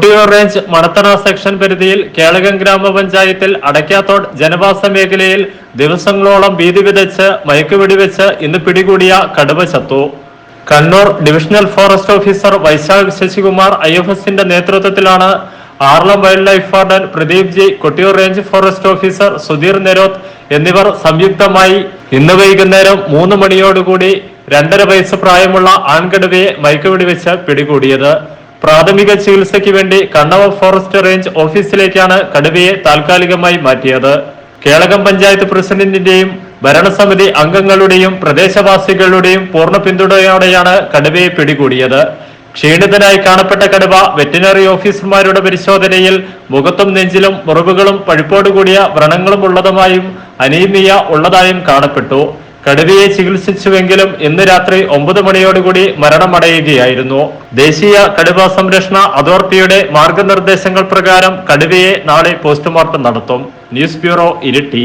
Kottiyoor range Manathana section പരിധിയിൽ കേളകം ഗ്രാമപഞ്ചായത്തിൽ അടയ്ക്കാത്തോട് ജനവാസ മേഖലയിൽ ദിവസങ്ങളോളം ഭീതി വിതച്ച് മയക്കുവെടിവെച്ച് ഇന്ന് പിടികൂടിയ കടുവ ചത്തു. Kannur divisional forest officer Vaishakh Sasikumar I F എസിന്റെ നേതൃത്വത്തിലാണ് Aralam wildlife warden Pradeep G Kottiyoor range forest officer Sudheer Neroth എന്നിവർ സംയുക്തമായി ഇന്ന് വൈകുന്നേരം മൂന്ന് മണിയോടുകൂടി രണ്ടര വയസ്സ് പ്രായമുള്ള ആൺകടുവയെ മയക്കുവെടിവെച്ച് പിടികൂടിയത്. പ്രാഥമിക ചികിത്സയ്ക്ക് വേണ്ടി കണ്ണവ ഫോറസ്റ്റ് റേഞ്ച് ഓഫീസിലേക്കാണ് കടുവയെ താൽക്കാലികമായി മാറ്റിയത്. കേളകം പഞ്ചായത്ത് പ്രസിഡന്റിന്റെയും ഭരണസമിതി അംഗങ്ങളുടെയും പ്രദേശവാസികളുടെയും പൂർണ പിന്തുണയോടെയാണ് കടുവയെ പിടികൂടിയത്. ക്ഷീണിതനായി കാണപ്പെട്ട കടുവ വെറ്റിനറി ഓഫീസർമാരുടെ പരിശോധനയിൽ മുഖത്തും നെഞ്ചിലും മുറിവുകളും പഴുപ്പോടുകൂടിയ വ്രണങ്ങളും ഉള്ളതുമായും അനീമിയ ഉള്ളതായും കാണപ്പെട്ടു. കടുവയെ ചികിത്സിച്ചുവെങ്കിലും ഇന്ന് രാത്രി ഒമ്പത് മണിയോടുകൂടി മരണമടയുകയായിരുന്നു. ദേശീയ കടുവ സംരക്ഷണ അതോറിറ്റിയുടെ മാർഗനിർദ്ദേശങ്ങൾ പ്രകാരം കടുവയെ നാളെ പോസ്റ്റ്മോർട്ടം നടത്തും. News bureau Iritty.